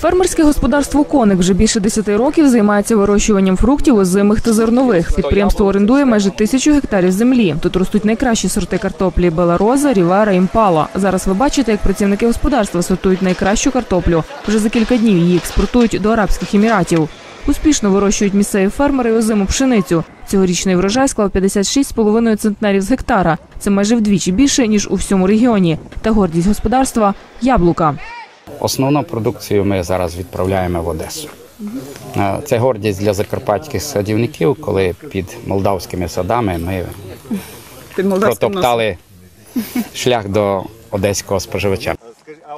Фермерське господарство Коник вже більше 10 років займається вирощуванням фруктів озимих та зернових. Підприємство орендує майже тисячу гектарів землі. Тут ростуть найкращі сорти картоплі Белароза, Рівера, Імпала. Зараз ви бачите, як працівники господарства сортують найкращу картоплю. Вже за кілька днів її експортують до Арабських Еміратів. Успішно вирощують місцеві фермери озиму пшеницю. Цьогорічний врожай склав 56,5 центнерів з гектара. Це майже вдвічі більше ніж у всьому регіоні. Та гордість господарства яблука. Основну продукцію ми зараз відправляємо в Одесу. Е, Це гордість для закарпатських садівників, коли під молдавськими садами ми протоптали шлях до одеського споживача.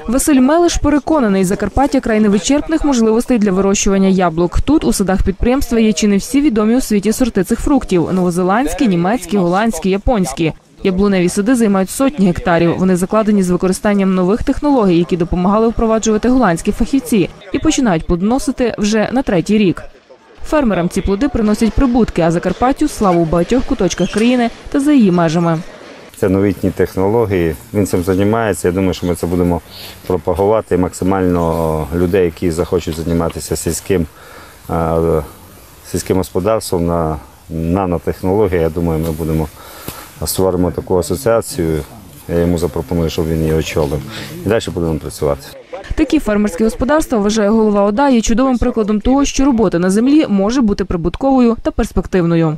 Василь Мелиш переконаний, Закарпаття край невичерпних можливостей для вирощування яблук. Тут у садах підприємства є чи не всі відомі у світі сорти цих фруктів: новозеландські, німецькі, голландські, японські. Яблуневі сади займають сотні гектарів. Вони закладені з використанням нових технологій, які допомагали впроваджувати голландські фахівці, і починають плодоносити вже на третій рік. Фермерам ці плоди приносять прибутки, а Закарпаттю славу в багатьох куточках країни та за її межами. Це новітні технології. Він цим займається. Я думаю, що ми це будемо пропагувати максимально людей, які захочуть займатися сільським, сільським господарством на нанотехнології. Я думаю, ми будемо створимо таку асоціацію. Я йому запропоную, щоб він її очолив. І далі будемо працювати. Такі фермерські господарства, вважає голова ОДА, є чудовим прикладом того, що робота на землі може бути прибутковою та перспективною.